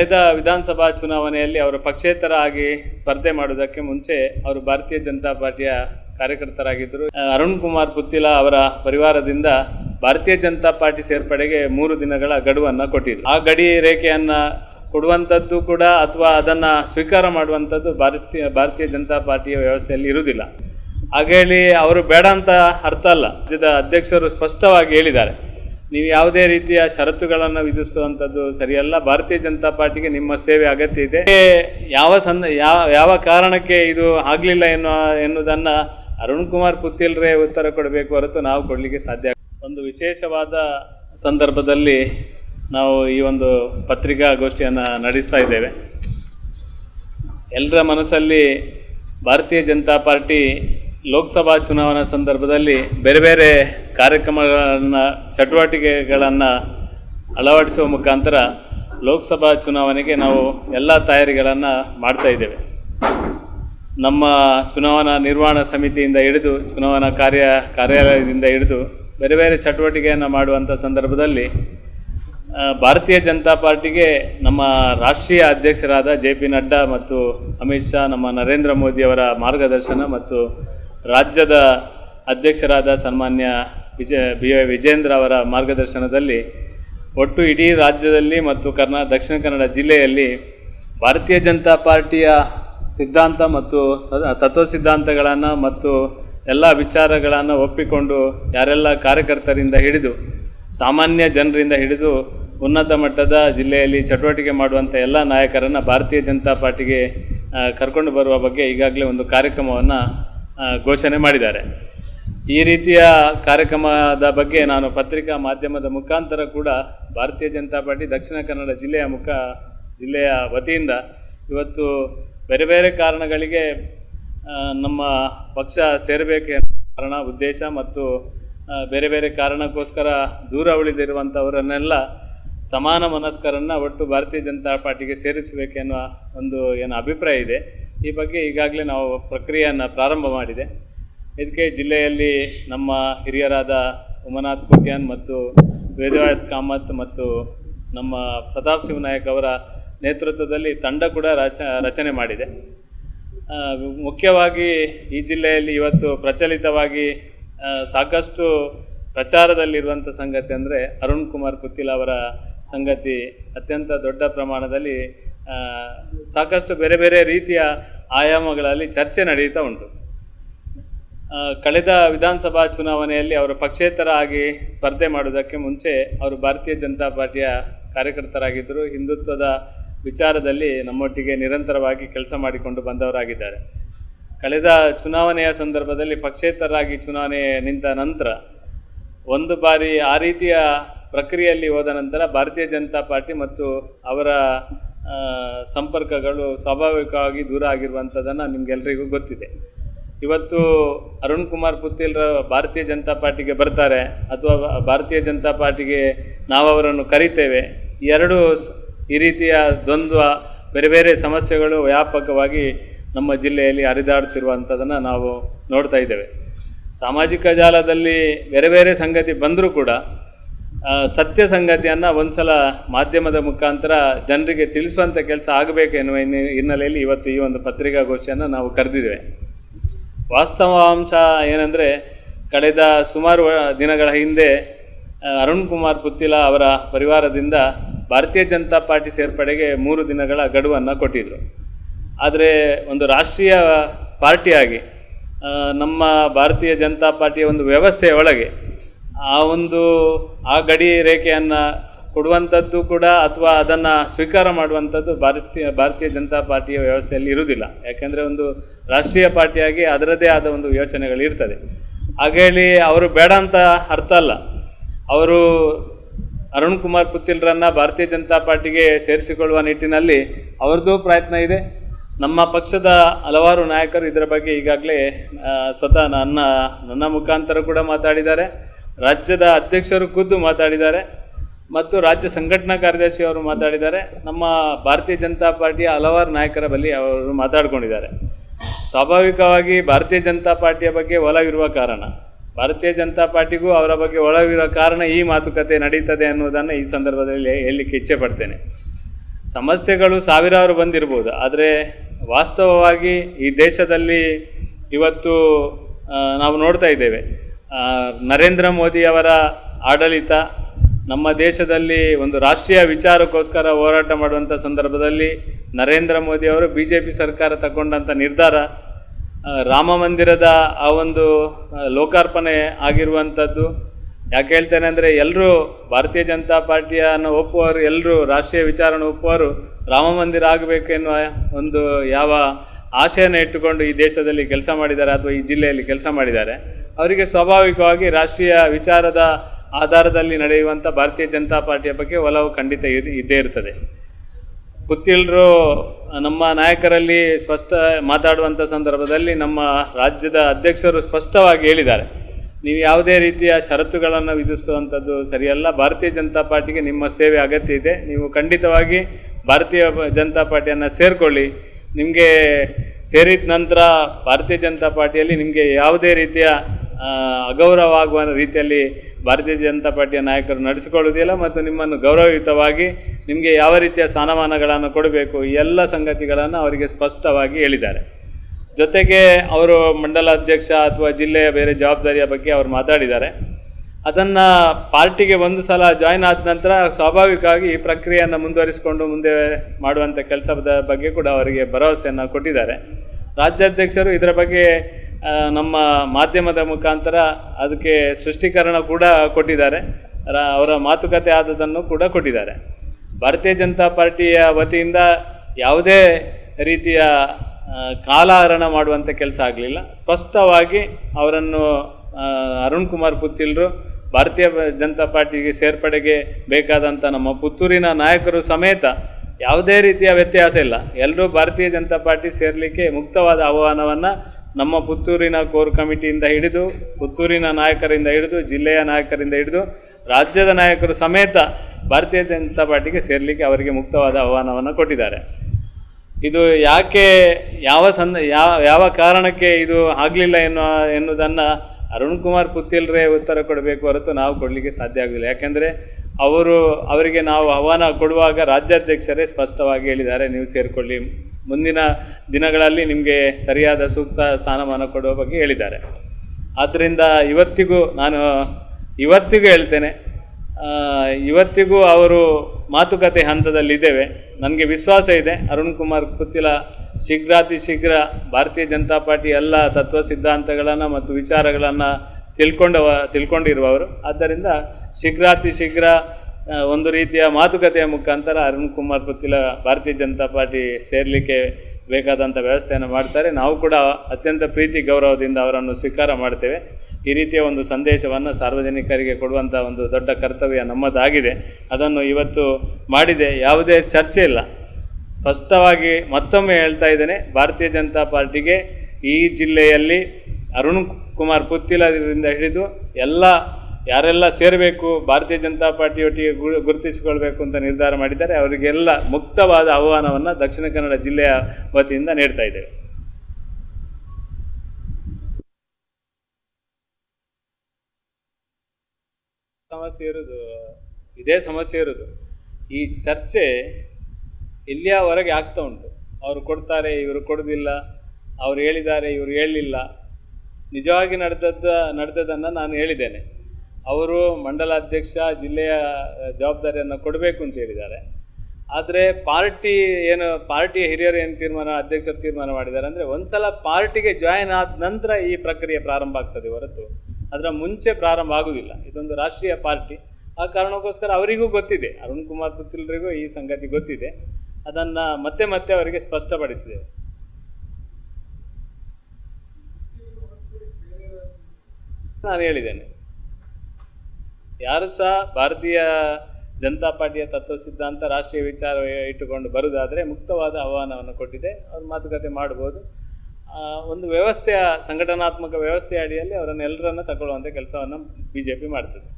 ಕಳೆದ ವಿಧಾನಸಭಾ ಚುನಾವಣೆಯಲ್ಲಿ ಅವರು ಪಕ್ಷೇತರ ಆಗಿ ಸ್ಪರ್ಧೆ ಮಾಡುವುದಕ್ಕೆ ಮುಂಚೆ ಅವರು ಭಾರತೀಯ ಜನತಾ ಪಾರ್ಟಿಯ ಕಾರ್ಯಕರ್ತರಾಗಿದ್ದರು. ಅರುಣ್ ಕುಮಾರ್ ಪುತ್ತಿಲ ಅವರ ಪರಿವಾರದಿಂದ ಭಾರತೀಯ ಜನತಾ ಪಾರ್ಟಿ ಸೇರ್ಪಡೆಗೆ ಮೂರು ದಿನಗಳ ಗಡುವನ್ನು ಕೊಟ್ಟಿದ್ರು. ಆ ಗಡಿ ರೇಖೆಯನ್ನು ಕೊಡುವಂಥದ್ದು ಕೂಡ ಅಥವಾ ಅದನ್ನ ಸ್ವೀಕಾರ ಮಾಡುವಂಥದ್ದು ಭಾರತೀಯ ಭಾರತೀಯ ಜನತಾ ಪಾರ್ಟಿಯ ವ್ಯವಸ್ಥೆಯಲ್ಲಿ ಇರುವುದಿಲ್ಲ. ಹಾಗೇಳಿ ಅವರು ಬೇಡ ಅಂತ ಅರ್ಥ ಅಲ್ಲ. ರಾಜ್ಯದ ಅಧ್ಯಕ್ಷರು ಸ್ಪಷ್ಟವಾಗಿ ಹೇಳಿದ್ದಾರೆ. ನೀವು ಯಾವುದೇ ರೀತಿಯ ಷರತ್ತುಗಳನ್ನು ವಿಧಿಸುವಂಥದ್ದು ಸರಿಯಲ್ಲ. ಭಾರತೀಯ ಜನತಾ ಪಾರ್ಟಿಗೆ ನಿಮ್ಮ ಸೇವೆ ಅಗತ್ಯ ಇದೆ. ಯಾವ ಸಂದ, ಯಾವ ಕಾರಣಕ್ಕೆ ಇದು ಆಗಲಿಲ್ಲ ಎನ್ನುವ, ಎನ್ನುವುದನ್ನು ಅರುಣ್ ಕುಮಾರ್ ಪುತ್ತಿಲ್ರೇ ಉತ್ತರ ಕೊಡಬೇಕು ಹೊರತು ನಾವು ಕೊಡಲಿಕ್ಕೆ ಸಾಧ್ಯ ಒಂದು ವಿಶೇಷವಾದ ಸಂದರ್ಭದಲ್ಲಿ ನಾವು ಈ ಒಂದು ಪತ್ರಿಕಾಗೋಷ್ಠಿಯನ್ನು ನಡೆಸ್ತಾ ಇದ್ದೇವೆ. ಎಲ್ಲರ ಮನಸ್ಸಲ್ಲಿ ಭಾರತೀಯ ಜನತಾ ಪಾರ್ಟಿ ಲೋಕಸಭಾ ಚುನಾವಣಾ ಸಂದರ್ಭದಲ್ಲಿ ಬೇರೆ ಬೇರೆ ಕಾರ್ಯಕ್ರಮಗಳನ್ನು, ಚಟುವಟಿಕೆಗಳನ್ನು ಅಳವಡಿಸುವ ಮುಖಾಂತರ ಲೋಕಸಭಾ ಚುನಾವಣೆಗೆ ನಾವು ಎಲ್ಲ ತಯಾರಿಗಳನ್ನು ಮಾಡ್ತಾ ಇದ್ದೇವೆ. ನಮ್ಮ ಚುನಾವಣಾ ನಿರ್ವಹಣಾ ಸಮಿತಿಯಿಂದ ಹಿಡಿದು, ಚುನಾವಣಾ ಕಾರ್ಯ, ಕಾರ್ಯಾಲಯದಿಂದ ಹಿಡಿದು ಬೇರೆ ಬೇರೆ ಚಟುವಟಿಕೆಯನ್ನು ಮಾಡುವಂಥ ಸಂದರ್ಭದಲ್ಲಿ ಭಾರತೀಯ ಜನತಾ ಪಾರ್ಟಿಗೆ ನಮ್ಮ ರಾಷ್ಟ್ರೀಯ ಅಧ್ಯಕ್ಷರಾದ ಜೆ ಪಿ ನಡ್ಡಾ ಮತ್ತು ಅಮಿತ್ ಶಾ, ನಮ್ಮ ನರೇಂದ್ರ ಮೋದಿಯವರ ಮಾರ್ಗದರ್ಶನ ಮತ್ತು ರಾಜ್ಯದ ಅಧ್ಯಕ್ಷರಾದ ಸನ್ಮಾನ್ಯ ವಿಜಯ ವಿಜೇಂದ್ರ ಅವರ ಮಾರ್ಗದರ್ಶನದಲ್ಲಿ ಒಟ್ಟು ಇಡೀ ರಾಜ್ಯದಲ್ಲಿ ಮತ್ತು ಕರ್ನಾ, ದಕ್ಷಿಣ ಕನ್ನಡ ಜಿಲ್ಲೆಯಲ್ಲಿ ಭಾರತೀಯ ಜನತಾ ಪಾರ್ಟಿಯ ಸಿದ್ಧಾಂತ ಮತ್ತು ತತ್ವ ಸಿದ್ಧಾಂತಗಳನ್ನು ಮತ್ತು ಎಲ್ಲ ವಿಚಾರಗಳನ್ನು ಒಪ್ಪಿಕೊಂಡು ಯಾರೆಲ್ಲ ಕಾರ್ಯಕರ್ತರಿಂದ ಹಿಡಿದು, ಸಾಮಾನ್ಯ ಜನರಿಂದ ಹಿಡಿದು ಉನ್ನತ ಮಟ್ಟದ ಜಿಲ್ಲೆಯಲ್ಲಿ ಚಟುವಟಿಕೆ ಮಾಡುವಂಥ ಎಲ್ಲ ನಾಯಕರನ್ನು ಭಾರತೀಯ ಜನತಾ ಪಾರ್ಟಿಗೆ ಕರ್ಕೊಂಡು ಬರುವ ಬಗ್ಗೆ ಈಗಾಗಲೇ ಒಂದು ಕಾರ್ಯಕ್ರಮವನ್ನು ಘೋಷಣೆ ಮಾಡಿದ್ದಾರೆ. ಈ ರೀತಿಯ ಕಾರ್ಯಕ್ರಮದ ಬಗ್ಗೆ ನಾನು ಪತ್ರಿಕಾ ಮಾಧ್ಯಮದ ಮುಖಾಂತರ ಕೂಡ ಭಾರತೀಯ ಜನತಾ ಪಾರ್ಟಿ ದಕ್ಷಿಣ ಕನ್ನಡ ಜಿಲ್ಲೆಯ ಮುಖ, ಜಿಲ್ಲೆಯ ವತಿಯಿಂದ ಇವತ್ತು ಬೇರೆ ಬೇರೆ ಕಾರಣಗಳಿಗೆ ನಮ್ಮ ಪಕ್ಷ ಸೇರಬೇಕು ಎನ್ನುವ ಕಾರಣ, ಉದ್ದೇಶ ಮತ್ತು ಬೇರೆ ಬೇರೆ ಕಾರಣಕ್ಕೋಸ್ಕರ ದೂರ ಉಳಿದಿರುವಂಥವರನ್ನೆಲ್ಲ ಸಮಾನ ಮನಸ್ಕರನ್ನು ಒಟ್ಟು ಭಾರತೀಯ ಜನತಾ ಪಾರ್ಟಿಗೆ ಸೇರಿಸಬೇಕೆನ್ನುವ ಒಂದು ಏನು ಅಭಿಪ್ರಾಯ ಇದೆ. ಈ ಬಗ್ಗೆ ಈಗಾಗಲೇ ನಾವು ಪ್ರಕ್ರಿಯೆಯನ್ನು ಪ್ರಾರಂಭ ಮಾಡಿದೆ. ಇದಕ್ಕೆ ಜಿಲ್ಲೆಯಲ್ಲಿ ನಮ್ಮ ಹಿರಿಯರಾದ ಉಮನಾಥ್ ಕುಟ್ಯಾನ್ ಮತ್ತು ವೇದವ್ಯಾಸ್ ಕಾಮತ್ ಮತ್ತು ನಮ್ಮ ಪ್ರತಾಪ್ ಸಿಂಹ ನಾಯಕ್ ಅವರ ನೇತೃತ್ವದಲ್ಲಿ ತಂಡ ಕೂಡ ರಚ, ರಚನೆ ಮಾಡಿದೆ. ಮುಖ್ಯವಾಗಿ ಈ ಜಿಲ್ಲೆಯಲ್ಲಿ ಇವತ್ತು ಪ್ರಚಲಿತವಾಗಿ ಸಾಕಷ್ಟು ಪ್ರಚಾರದಲ್ಲಿರುವಂಥ ಸಂಗತಿ ಅಂದರೆ ಅರುಣ್ ಕುಮಾರ್ ಪುತ್ತಿಲ ಅವರ ಸಂಗತಿ ಅತ್ಯಂತ ದೊಡ್ಡ ಪ್ರಮಾಣದಲ್ಲಿ ಸಾಕಷ್ಟು ಬೇರೆ ಬೇರೆ ರೀತಿಯ ಆಯಾಮಗಳಲ್ಲಿ ಚರ್ಚೆ ನಡೆಯುತ್ತಾ ಉಂಟು. ಕಳೆದ ವಿಧಾನಸಭಾ ಚುನಾವಣೆಯಲ್ಲಿ ಅವರು ಪಕ್ಷೇತರ ಆಗಿ ಸ್ಪರ್ಧೆ ಮಾಡುವುದಕ್ಕೆ ಮುಂಚೆ ಅವರು ಭಾರತೀಯ ಜನತಾ ಪಾರ್ಟಿಯ ಕಾರ್ಯಕರ್ತರಾಗಿದ್ದರು. ಹಿಂದುತ್ವದ ವಿಚಾರದಲ್ಲಿ ನಮ್ಮೊಟ್ಟಿಗೆ ನಿರಂತರವಾಗಿ ಕೆಲಸ ಮಾಡಿಕೊಂಡು ಬಂದವರಾಗಿದ್ದಾರೆ. ಕಳೆದ ಚುನಾವಣೆಯ ಸಂದರ್ಭದಲ್ಲಿ ಪಕ್ಷೇತರರಾಗಿ ಚುನಾವಣೆ ನಿಂತ ನಂತರ ಒಂದು ಬಾರಿ ಆ ರೀತಿಯ ಪ್ರಕ್ರಿಯೆಯಲ್ಲಿ ಹೋದ ನಂತರ ಭಾರತೀಯ ಜನತಾ ಪಾರ್ಟಿ ಮತ್ತು ಅವರ ಸಂಪರ್ಕಗಳು ಸ್ವಾಭಾವಿಕವಾಗಿ ದೂರ ಆಗಿರುವಂಥದ್ದನ್ನು ನಿಮಗೆಲ್ರಿಗೂ ಗೊತ್ತಿದೆ. ಇವತ್ತು ಅರುಣ್ ಕುಮಾರ್ ಪುತ್ತಿಲ್ರ ಭಾರತೀಯ ಜನತಾ ಪಾರ್ಟಿಗೆ ಬರ್ತಾರೆ, ಅಥವಾ ಭಾರತೀಯ ಜನತಾ ಪಾರ್ಟಿಗೆ ನಾವು ಅವರನ್ನು ಕರಿತೇವೆ, ಎರಡು ಈ ರೀತಿಯ ದ್ವಂದ್ವ, ಬೇರೆ ಬೇರೆ ಸಮಸ್ಯೆಗಳು ವ್ಯಾಪಕವಾಗಿ ನಮ್ಮ ಜಿಲ್ಲೆಯಲ್ಲಿ ಹರಿದಾಡುತ್ತಿರುವಂಥದ್ದನ್ನು ನಾವು ನೋಡ್ತಾ ಇದ್ದೇವೆ. ಸಾಮಾಜಿಕ ಜಾಲದಲ್ಲಿ ಬೇರೆ ಬೇರೆ ಸಂಗತಿ ಬಂದರೂ ಕೂಡ ಸತ್ಯ ಸಂಗತಿಯನ್ನು ಒಂದ್ಸಲ ಮಾಧ್ಯಮದ ಮುಖಾಂತರ ಜನರಿಗೆ ತಿಳಿಸುವಂಥ ಕೆಲಸ ಆಗಬೇಕು ಎನ್ನುವ ಹಿನ್ನೆಲೆಯಲ್ಲಿ ಇವತ್ತು ಈ ಒಂದು ಪತ್ರಿಕಾಗೋಷ್ಠಿಯನ್ನು ನಾವು ಕರೆದಿದ್ದೇವೆ. ವಾಸ್ತವಾಂಶ ಏನಂದರೆ, ಕಳೆದ ಸುಮಾರು ದಿನಗಳ ಹಿಂದೆ ಅರುಣ್ ಕುಮಾರ್ ಪುತ್ತಿಲ ಅವರ ಪರಿವಾರದಿಂದ ಭಾರತೀಯ ಜನತಾ ಪಾರ್ಟಿ ಸೇರ್ಪಡೆಗೆ ಮೂರು ದಿನಗಳ ಗಡುವನ್ನು ಕೊಟ್ಟಿದ್ದರು ಆದರೆ ಒಂದು ರಾಷ್ಟ್ರೀಯ ಪಾರ್ಟಿಯಾಗಿ ನಮ್ಮ ಭಾರತೀಯ ಜನತಾ ಪಾರ್ಟಿಯ ಒಂದು ವ್ಯವಸ್ಥೆಯ ಒಳಗೆ ಆ ಒಂದು, ಆ ಗಡಿ ರೇಖೆಯನ್ನು ಕೊಡುವಂಥದ್ದು ಕೂಡ ಅಥವಾ ಅದನ್ನು ಸ್ವೀಕಾರ ಮಾಡುವಂಥದ್ದು ಭಾರತೀಯ ಭಾರತೀಯ ಜನತಾ ಪಾರ್ಟಿಯ ವ್ಯವಸ್ಥೆಯಲ್ಲಿ ಇರುವುದಿಲ್ಲ. ಯಾಕೆಂದರೆ ಒಂದು ರಾಷ್ಟ್ರೀಯ ಪಾರ್ಟಿಯಾಗಿ ಅದರದೇ ಆದ ಒಂದು ಯೋಚನೆಗಳು ಇರ್ತದೆ. ಹಾಗೇಳಿ ಅವರು ಬೇಡ ಅಂತ ಅರ್ಥ ಅಲ್ಲ. ಅವರು ಅರುಣ್ ಕುಮಾರ್ ಪುತ್ತಿಲ್ರನ್ನ ಭಾರತೀಯ ಜನತಾ ಪಾರ್ಟಿಗೆ ಸೇರಿಸಿಕೊಳ್ಳುವ ನಿಟ್ಟಿನಲ್ಲಿ ಅವ್ರದ್ದು ಪ್ರಯತ್ನ ಇದೆ. ನಮ್ಮ ಪಕ್ಷದ ಹಲವಾರು ನಾಯಕರು ಇದರ ಬಗ್ಗೆ ಈಗಾಗಲೇ ಸ್ವತಃ ನನ್ನ ನನ್ನ ಮುಖಾಂತರ ಕೂಡ ಮಾತಾಡಿದ್ದಾರೆ. ರಾಜ್ಯದ ಅಧ್ಯಕ್ಷರು ಖುದ್ದು ಮಾತಾಡಿದ್ದಾರೆ ಮತ್ತು ರಾಜ್ಯ ಸಂಘಟನಾ ಕಾರ್ಯದರ್ಶಿ ಅವರು ಮಾತಾಡಿದ್ದಾರೆ. ನಮ್ಮ ಭಾರತೀಯ ಜನತಾ ಪಾರ್ಟಿಯ ಹಲವಾರು ನಾಯಕರ ಬಳಿ ಅವರು ಮಾತಾಡಿಕೊಂಡಿದ್ದಾರೆ. ಸ್ವಾಭಾವಿಕವಾಗಿ ಭಾರತೀಯ ಜನತಾ ಪಾರ್ಟಿಯ ಬಗ್ಗೆ ಒಲವಿರುವ ಕಾರಣ, ಭಾರತೀಯ ಜನತಾ ಪಾರ್ಟಿಗೂ ಅವರ ಬಗ್ಗೆ ಒಲವಿರುವ ಕಾರಣ ಈ ಮಾತುಕತೆ ನಡೀತದೆ ಅನ್ನೋದನ್ನು ಈ ಸಂದರ್ಭದಲ್ಲಿ ಹೇಳಲಿಕ್ಕೆ ಇಚ್ಛೆ ಪಡ್ತೇನೆ. ಸಮಸ್ಯೆಗಳು ಸಾವಿರಾರು ಬಂದಿರ್ಬೋದು, ಆದರೆ ವಾಸ್ತವವಾಗಿ ಈ ದೇಶದಲ್ಲಿ ಇವತ್ತು ನಾವು ನೋಡ್ತಾ ಇದ್ದೇವೆ. ನರೇಂದ್ರ ಮೋದಿಯವರ ಆಡಳಿತ ನಮ್ಮ ದೇಶದಲ್ಲಿ ಒಂದು ರಾಷ್ಟ್ರೀಯ ವಿಚಾರಕ್ಕೋಸ್ಕರ ಹೋರಾಟ ಮಾಡುವಂಥ ಸಂದರ್ಭದಲ್ಲಿ ನರೇಂದ್ರ ಮೋದಿಯವರು ಬಿ ಜೆ ಪಿ ಸರ್ಕಾರ ತಗೊಂಡಂಥ ನಿರ್ಧಾರ ರಾಮ ಮಂದಿರದ ಆ ಒಂದು ಲೋಕಾರ್ಪಣೆ ಆಗಿರುವಂಥದ್ದು ಯಾಕೆ ಹೇಳ್ತೇನೆ ಅಂದರೆ ಎಲ್ಲರೂ ಭಾರತೀಯ ಜನತಾ ಪಾರ್ಟಿಯನ್ನು ಒಪ್ಪುವವರು ಎಲ್ಲರೂ ರಾಷ್ಟ್ರೀಯ ವಿಚಾರನ ಒಪ್ಪುವವರು ರಾಮ ಮಂದಿರ ಆಗಬೇಕೆನ್ನುವ ಒಂದು ಯಾವ ಆಶೆಯನ್ನು ಇಟ್ಟುಕೊಂಡು ಈ ದೇಶದಲ್ಲಿ ಕೆಲಸ ಮಾಡಿದ್ದಾರೆ ಅಥವಾ ಈ ಜಿಲ್ಲೆಯಲ್ಲಿ ಕೆಲಸ ಮಾಡಿದ್ದಾರೆ, ಅವರಿಗೆ ಸ್ವಾಭಾವಿಕವಾಗಿ ರಾಷ್ಟ್ರೀಯ ವಿಚಾರದ ಆಧಾರದಲ್ಲಿ ನಡೆಯುವಂಥ ಭಾರತೀಯ ಜನತಾ ಪಾರ್ಟಿಯ ಬಗ್ಗೆ ಒಲವು ಖಂಡಿತ ಇದ್- ಇದ್ದೇ ಇರ್ತದೆ. ಗೊತ್ತಿಲ್ಲರು ನಮ್ಮ ನಾಯಕರಲ್ಲಿ ಸ್ಪಷ್ಟ ಮಾತಾಡುವಂಥ ಸಂದರ್ಭದಲ್ಲಿ ನಮ್ಮ ರಾಜ್ಯದ ಅಧ್ಯಕ್ಷರು ಸ್ಪಷ್ಟವಾಗಿ ಹೇಳಿದ್ದಾರೆ, ನೀವು ಯಾವುದೇ ರೀತಿಯ ಷರತ್ತುಗಳನ್ನು ವಿಧಿಸುವಂಥದ್ದು ಸರಿಯಲ್ಲ, ಭಾರತೀಯ ಜನತಾ ಪಾರ್ಟಿಗೆ ನಿಮ್ಮ ಸೇವೆ ಅಗತ್ಯ ಇದೆ, ನೀವು ಖಂಡಿತವಾಗಿ ಭಾರತೀಯ ಜನತಾ ಪಾರ್ಟಿಯನ್ನು ಸೇರಿಕೊಳ್ಳಿ ನಿಮಗೆ ಸೇರಿದ ನಂತರ ಭಾರತೀಯ ಜನತಾ ಪಾರ್ಟಿಯಲ್ಲಿ ನಿಮಗೆ ಯಾವುದೇ ರೀತಿಯ ಅಗೌರವ ಆಗುವ ರೀತಿಯಲ್ಲಿ ಭಾರತೀಯ ಜನತಾ ಪಾರ್ಟಿಯ ನಾಯಕರು ನಡೆಸಿಕೊಳ್ಳುವುದಿಲ್ಲ ಮತ್ತು ನಿಮ್ಮನ್ನು ಗೌರವಯುತವಾಗಿ ನಿಮಗೆ ಯಾವ ರೀತಿಯ ಸ್ಥಾನಮಾನಗಳನ್ನು ಕೊಡಬೇಕು ಎಲ್ಲ ಸಂಗತಿಗಳನ್ನು ಅವರಿಗೆ ಸ್ಪಷ್ಟವಾಗಿ ಹೇಳಿದ್ದಾರೆ. ಜೊತೆಗೆ ಅವರು ಮಂಡಲ ಅಧ್ಯಕ್ಷ ಅಥವಾ ಜಿಲ್ಲೆಯ ಬೇರೆ ಜವಾಬ್ದಾರಿಯ ಬಗ್ಗೆ ಅವರು ಮಾತಾಡಿದ್ದಾರೆ. ಅದನ್ನು ಪಾರ್ಟಿಗೆ ಒಂದು ಸಲ ಜಾಯ್ನ್ ಆದ ನಂತರ ಸ್ವಾಭಾವಿಕವಾಗಿ ಈ ಪ್ರಕ್ರಿಯೆಯನ್ನು ಮುಂದುವರಿಸಿಕೊಂಡು ಮುಂದೆ ಮಾಡುವಂಥ ಕೆಲಸದ ಬಗ್ಗೆ ಕೂಡ ಅವರಿಗೆ ಭರವಸೆಯನ್ನು ಕೊಟ್ಟಿದ್ದಾರೆ. ರಾಜ್ಯಾಧ್ಯಕ್ಷರು ಇದರ ಬಗ್ಗೆ ನಮ್ಮ ಮಾಧ್ಯಮದ ಮುಖಾಂತರ ಅದಕ್ಕೆ ಸೃಷ್ಟೀಕರಣ ಕೂಡ ಕೊಟ್ಟಿದ್ದಾರೆ. ಅವರ ಮಾತುಕತೆ ಆದದನ್ನು ಕೂಡ ಕೊಟ್ಟಿದ್ದಾರೆ. ಭಾರತೀಯ ಜನತಾ ಪಾರ್ಟಿಯ ವತಿಯಿಂದ ಯಾವುದೇ ರೀತಿಯ ಕಾಲಹರಣ ಮಾಡುವಂಥ ಕೆಲಸ ಆಗಲಿಲ್ಲ. ಸ್ಪಷ್ಟವಾಗಿ ಅವರನ್ನು ಅರುಣ್ ಕುಮಾರ್ ಪುತ್ತಿಲ್ರು ಭಾರತೀಯ ಜನತಾ ಪಾರ್ಟಿಗೆ ಸೇರ್ಪಡೆಗೆ ಬೇಕಾದಂಥ ನಮ್ಮ ಪುತ್ತೂರಿನ ನಾಯಕರು ಸಮೇತ ಯಾವುದೇ ರೀತಿಯ ವ್ಯತ್ಯಾಸ ಇಲ್ಲ. ಎಲ್ಲರೂ ಭಾರತೀಯ ಜನತಾ ಪಾರ್ಟಿ ಸೇರಲಿಕ್ಕೆ ಮುಕ್ತವಾದ ಆಹ್ವಾನವನ್ನು ನಮ್ಮ ಪುತ್ತೂರಿನ ಕೋರ್ ಕಮಿಟಿಯಿಂದ ಹಿಡಿದು, ಪುತ್ತೂರಿನ ನಾಯಕರಿಂದ ಹಿಡಿದು, ಜಿಲ್ಲೆಯ ನಾಯಕರಿಂದ ಹಿಡಿದು, ರಾಜ್ಯದ ನಾಯಕರು ಸಮೇತ ಭಾರತೀಯ ಜನತಾ ಪಾರ್ಟಿಗೆ ಸೇರಲಿಕ್ಕೆ ಅವರಿಗೆ ಮುಕ್ತವಾದ ಆಹ್ವಾನವನ್ನು ಕೊಟ್ಟಿದ್ದಾರೆ. ಇದು ಯಾಕೆ ಯಾವ ಸಂದ, ಯಾವ ಯಾವ ಕಾರಣಕ್ಕೆ ಇದು ಆಗಲಿಲ್ಲ ಎನ್ನುವ, ಎನ್ನುವುದನ್ನು ಅರುಣ್ ಕುಮಾರ್ ಪುತ್ತಿಲ್ರೇ ಉತ್ತರ ಕೊಡಬೇಕು ಹೊರತು ನಾವು ಕೊಡಲಿಕ್ಕೆ ಸಾಧ್ಯ ಆಗಲಿಲ್ಲ ಯಾಕೆಂದರೆ ಅವರು ಅವರಿಗೆ ನಾವು ಆಹ್ವಾನ ಕೊಡುವಾಗ ರಾಜ್ಯಾಧ್ಯಕ್ಷರೇ ಸ್ಪಷ್ಟವಾಗಿ ಹೇಳಿದ್ದಾರೆ, ನೀವು ಸೇರಿಕೊಳ್ಳಿ. ಮುಂದಿನ ದಿನಗಳಲ್ಲಿ ನಿಮಗೆ ಸರಿಯಾದ ಸೂಕ್ತ ಸ್ಥಾನಮಾನ ಕೊಡುವ ಬಗ್ಗೆ ಹೇಳಿದ್ದಾರೆ. ಆದ್ದರಿಂದ ಇವತ್ತಿಗೂ ನಾನು ಇವತ್ತಿಗೂ ಹೇಳ್ತೇನೆ ಇವತ್ತಿಗೂ ಅವರು ಮಾತುಕತೆ ಹಂತದಲ್ಲಿದ್ದೇವೆ. ನನಗೆ ವಿಶ್ವಾಸ ಇದೆ ಅರುಣ್ ಕುಮಾರ್ ಪುತ್ತಿಲ ಶೀಘ್ರಾತಿ ಶೀಘ್ರ ಭಾರತೀಯ ಜನತಾ ಪಾರ್ಟಿ ಎಲ್ಲ ತತ್ವ ಸಿದ್ಧಾಂತಗಳನ್ನು ಮತ್ತು ವಿಚಾರಗಳನ್ನು ತಿಳ್ಕೊಂಡವ, ತಿಳ್ಕೊಂಡಿರುವವರು. ಆದ್ದರಿಂದ ಶೀಘ್ರಾತಿ ಶೀಘ್ರ ಒಂದು ರೀತಿಯ ಮಾತುಕತೆಯ ಮುಖಾಂತರ ಅರುಣ್ ಕುಮಾರ್ ಪುತ್ತಿಲ ಭಾರತೀಯ ಜನತಾ ಪಾರ್ಟಿ ಸೇರಲಿಕ್ಕೆ ಬೇಕಾದಂಥ ವ್ಯವಸ್ಥೆಯನ್ನು ಮಾಡ್ತಾರೆ. ನಾವು ಕೂಡ ಅತ್ಯಂತ ಪ್ರೀತಿ, ಗೌರವದಿಂದ ಅವರನ್ನು ಸ್ವೀಕಾರ ಮಾಡ್ತೇವೆ. ಈ ರೀತಿಯ ಒಂದು ಸಂದೇಶವನ್ನು ಸಾರ್ವಜನಿಕರಿಗೆ ಕೊಡುವಂಥ ಒಂದು ದೊಡ್ಡ ಕರ್ತವ್ಯ ನಮ್ಮದಾಗಿದೆ. ಅದನ್ನು ಇವತ್ತು ಮಾಡಿದೆ. ಯಾವುದೇ ಚರ್ಚೆ ಇಲ್ಲ. ಸ್ಪಷ್ಟವಾಗಿ ಮತ್ತೊಮ್ಮೆ ಹೇಳ್ತಾ ಇದ್ದೇನೆ, ಭಾರತೀಯ ಜನತಾ ಪಾರ್ಟಿಗೆ ಈ ಜಿಲ್ಲೆಯಲ್ಲಿ ಅರುಣ್ ಕುಮಾರ್ ಪುತ್ತಿಲದಿಂದ ಹಿಡಿದು ಎಲ್ಲ ಯಾರೆಲ್ಲ ಸೇರಬೇಕು, ಭಾರತೀಯ ಜನತಾ ಪಾರ್ಟಿಯೊಟ್ಟಿಗೆ ಗುರುತಿಸಿಕೊಳ್ಬೇಕು ಅಂತ ನಿರ್ಧಾರ ಮಾಡಿದ್ದಾರೆ, ಅವರಿಗೆಲ್ಲ ಮುಕ್ತವಾದ ಆಹ್ವಾನವನ್ನು ದಕ್ಷಿಣ ಕನ್ನಡ ಜಿಲ್ಲೆಯ ವತಿಯಿಂದ ನೀಡ್ತಾ ಇದ್ದೇವೆ. ಸಮಸ್ಯೆ ಇರೋದು, ಇದೇ ಸಮಸ್ಯೆ ಇರೋದು. ಈ ಚರ್ಚೆ ಇಲ್ಲಿಯವರೆಗೆ ಆಗ್ತಾ ಉಂಟು. ಅವರು ಕೊಡ್ತಾರೆ, ಇವರು ಕೊಡೋದಿಲ್ಲ. ಅವರು ಹೇಳಿದ್ದಾರೆ, ಇವರು ಹೇಳಲಿಲ್ಲ. ನಿಜವಾಗಿ ನಡೆದದ್ದ ನಡೆದದನ್ನು ನಾನು ಹೇಳಿದ್ದೇನೆ. ಅವರು ಮಂಡಲ ಅಧ್ಯಕ್ಷ ಜಿಲ್ಲೆಯ ಜವಾಬ್ದಾರಿಯನ್ನು ಕೊಡಬೇಕು ಅಂತ ಹೇಳಿದ್ದಾರೆ. ಆದರೆ ಪಾರ್ಟಿ ಏನು, ಪಾರ್ಟಿಯ ಹಿರಿಯರು ಏನು ತೀರ್ಮಾನ, ಅಧ್ಯಕ್ಷರು ತೀರ್ಮಾನ ಮಾಡಿದ್ದಾರೆ ಅಂದರೆ ಒಂದ್ಸಲ ಪಾರ್ಟಿಗೆ ಜಾಯಿನ್ ಆದ ನಂತರ ಈ ಪ್ರಕ್ರಿಯೆ ಪ್ರಾರಂಭ ಆಗ್ತದೆ ಹೊರತು. ಅದರ ಮುಂಚೆ ಪ್ರಾರಂಭ ಆಗುವುದಿಲ್ಲ. ಇದೊಂದು ರಾಷ್ಟ್ರೀಯ ಪಾರ್ಟಿ. ಆ ಕಾರಣಕ್ಕೋಸ್ಕರ ಅವರಿಗೂ ಗೊತ್ತಿದೆ. ಅರುಣ್ ಕುಮಾರ್ ಪುತ್ತಿಲ್ರಿಗೂ ಈ ಸಂಗತಿ ಗೊತ್ತಿದೆ. ಅದನ್ನು ಮತ್ತೆ ಮತ್ತೆ ಅವರಿಗೆ ಸ್ಪಷ್ಟಪಡಿಸಿದೆ. ನಾನು ಹೇಳಿದ್ದೇನೆ. ಯಾರು ಸಹ ಭಾರತೀಯ ಜನತಾ ಪಾರ್ಟಿಯ ತತ್ವ ಸಿದ್ಧಾಂತ, ರಾಷ್ಟ್ರೀಯ ವಿಚಾರ ಇಟ್ಟುಕೊಂಡು ಬರುವುದಾದರೆ ಮುಕ್ತವಾದ ಆಹ್ವಾನವನ್ನು ಕೊಟ್ಟಿದೆ. ಅವ್ರ ಮಾತುಕತೆ ಮಾಡ್ಬೋದು. ಒಂದು ವ್ಯವಸ್ಥೆಯ, ಸಂಘಟನಾತ್ಮಕ ವ್ಯವಸ್ಥೆಯ ಅಡಿಯಲ್ಲಿ ಅವರನ್ನು ಎಲ್ಲರನ್ನು ತಗೊಳ್ಳುವಂಥ ಕೆಲಸವನ್ನು ಬಿ ಜೆ ಪಿ ಮಾಡ್ತದೆ.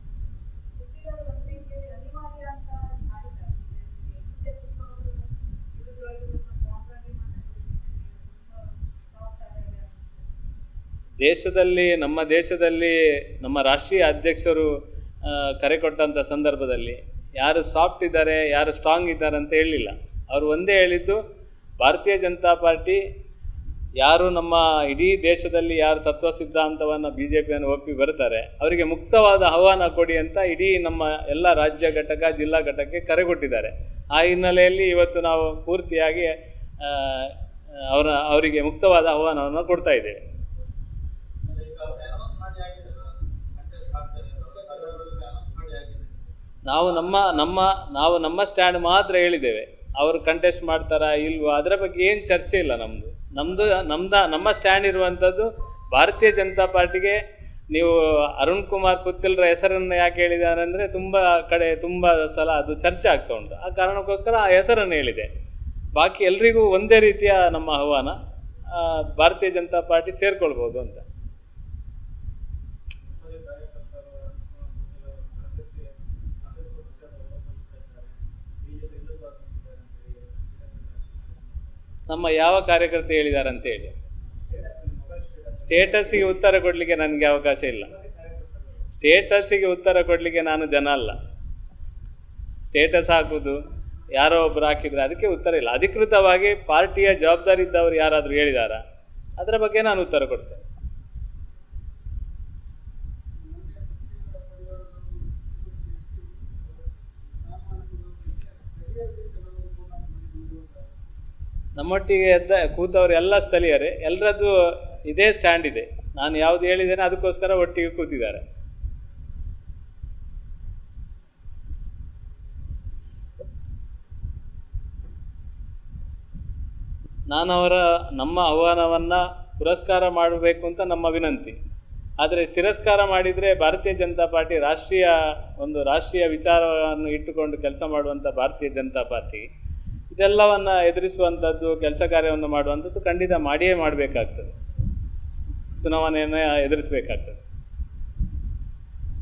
ದೇಶದಲ್ಲಿ, ನಮ್ಮ ದೇಶದಲ್ಲಿ ನಮ್ಮ ರಾಷ್ಟ್ರೀಯ ಅಧ್ಯಕ್ಷರು ಕರೆ ಕೊಟ್ಟಂಥ ಸಂದರ್ಭದಲ್ಲಿ ಯಾರು ಸಾಫ್ಟ್ ಇದ್ದಾರೆ, ಯಾರು ಸ್ಟ್ರಾಂಗ್ ಇದ್ದಾರೆ ಅಂತ ಹೇಳಲಿಲ್ಲ ಅವರು ಒಂದೇ ಹೇಳಿದ್ದು, ಭಾರತೀಯ ಜನತಾ ಪಾರ್ಟಿ ಯಾರು ನಮ್ಮ ಇಡೀ ದೇಶದಲ್ಲಿ ಯಾರು ತತ್ವ ಸಿದ್ಧಾಂತವನ್ನು ಬಿ ಜೆ ಪಿಯನ್ನು ಒಪ್ಪಿ ಬರ್ತಾರೆ, ಅವರಿಗೆ ಮುಕ್ತವಾದ ಆಹ್ವಾನ ಕೊಡಿ ಅಂತ ಇಡೀ ನಮ್ಮ ಎಲ್ಲ ರಾಜ್ಯ ಘಟಕ, ಜಿಲ್ಲಾ ಘಟಕಕ್ಕೆ ಕರೆ ಕೊಟ್ಟಿದ್ದಾರೆ. ಆ ಹಿನ್ನೆಲೆಯಲ್ಲಿ ಇವತ್ತು ನಾವು ಪೂರ್ತಿಯಾಗಿ ಅವರ, ಅವರಿಗೆ ಮುಕ್ತವಾದ ಆಹ್ವಾನವನ್ನು ಕೊಡ್ತಾ ಇದ್ದೇವೆ. ನಾವು ನಮ್ಮ ನಮ್ಮ, ನಾವು ನಮ್ಮ ಸ್ಟ್ಯಾಂಡ್ ಮಾತ್ರ ಹೇಳಿದ್ದೇವೆ. ಅವರು ಕಂಟೆಸ್ಟ್ ಮಾಡ್ತಾರಾ ಇಲ್ವೋ? ಅದರ ಬಗ್ಗೆ ಏನು ಚರ್ಚೆ ಇಲ್ಲ ನಮ್ಮದು ನಮ್ಮದು ನಮ್ಮದ ನಮ್ಮ ಸ್ಟ್ಯಾಂಡ್ ಇರುವಂಥದ್ದು ಭಾರತೀಯ ಜನತಾ ಪಾರ್ಟಿಗೆ ನೀವು ಅರುಣ್ ಕುಮಾರ್ ಪುತ್ತಿಲ್ರ ಹೆಸರನ್ನು ಯಾಕೆ ಹೇಳಿದ್ದಾರೆ ಅಂದರೆ ತುಂಬ ಕಡೆ ತುಂಬ ಸಲ ಅದು ಚರ್ಚೆ ಆಗ್ತಾ ಉಂಟು. ಆ ಕಾರಣಕ್ಕೋಸ್ಕರ ಆ ಹೆಸರನ್ನು ಹೇಳಿದೆ. ಬಾಕಿ ಎಲ್ರಿಗೂ ಒಂದೇ ರೀತಿಯ ನಮ್ಮ ಆಹ್ವಾನ ಭಾರತೀಯ ಜನತಾ ಪಾರ್ಟಿ ಸೇರ್ಕೊಳ್ಬೋದು ಅಂತ. ನಮ್ಮ ಯಾವ ಕಾರ್ಯಕರ್ತ ಹೇಳಿದ್ದಾರೆ ಅಂತ ಹೇಳಿ ಸ್ಟೇಟಸ್ಸಿಗೆ ಉತ್ತರ ಕೊಡಲಿಕ್ಕೆ ನನಗೆ ಅವಕಾಶ ಇಲ್ಲ. ಸ್ಟೇಟಸ್ಸಿಗೆ ಉತ್ತರ ಕೊಡಲಿಕ್ಕೆ ನಾನು ಜನ ಅಲ್ಲ. ಸ್ಟೇಟಸ್ ಹಾಕುವುದು ಯಾರೋ ಒಬ್ಬರು ಹಾಕಿದರೆ ಅದಕ್ಕೆ ಉತ್ತರ ಇಲ್ಲ. ಅಧಿಕೃತವಾಗಿ ಪಾರ್ಟಿಯ ಜವಾಬ್ದಾರಿ ಇದ್ದವರು ಯಾರಾದರೂ ಹೇಳಿದಾರಾ? ಅದರ ಬಗ್ಗೆ ನಾನು ಉತ್ತರ ಕೊಡ್ತೇನೆ. ನಮ್ಮೊಟ್ಟಿಗೆ ಎದ್ದ ಕೂತವರು ಎಲ್ಲ ಸ್ಥಳೀಯರೇ ಎಲ್ಲರದ್ದು ಇದೇ ಸ್ಟ್ಯಾಂಡ್ ಇದೆ. ನಾನು ಯಾವುದು ಹೇಳಿದ್ದೇನೆ ಅದಕ್ಕೋಸ್ಕರ ಒಟ್ಟಿಗೆ ಕೂತಿದ್ದಾರೆ. ನಾನು ಅವರ ನಮ್ಮ ಆಹ್ವಾನವನ್ನು ಪುರಸ್ಕಾರ ಮಾಡಬೇಕು ಅಂತ ನಮ್ಮ ವಿನಂತಿ. ಆದರೆ ತಿರಸ್ಕಾರ ಮಾಡಿದರೆ ಭಾರತೀಯ ಜನತಾ ಪಾರ್ಟಿ ರಾಷ್ಟ್ರೀಯ ಒಂದು ರಾಷ್ಟ್ರೀಯ ವಿಚಾರವನ್ನು ಇಟ್ಟುಕೊಂಡು ಕೆಲಸ ಮಾಡುವಂಥ ಭಾರತೀಯ ಜನತಾ ಪಾರ್ಟಿ ಇದೆಲ್ಲವನ್ನು ಎದುರಿಸುವಂಥದ್ದು ಕೆಲಸ ಕಾರ್ಯವನ್ನು ಮಾಡುವಂಥದ್ದು ಖಂಡಿತ ಮಾಡಿಯೇ ಮಾಡಬೇಕಾಗ್ತದೆ. ಚುನಾವಣೆಯನ್ನು ಎದುರಿಸಬೇಕಾಗ್ತದೆ.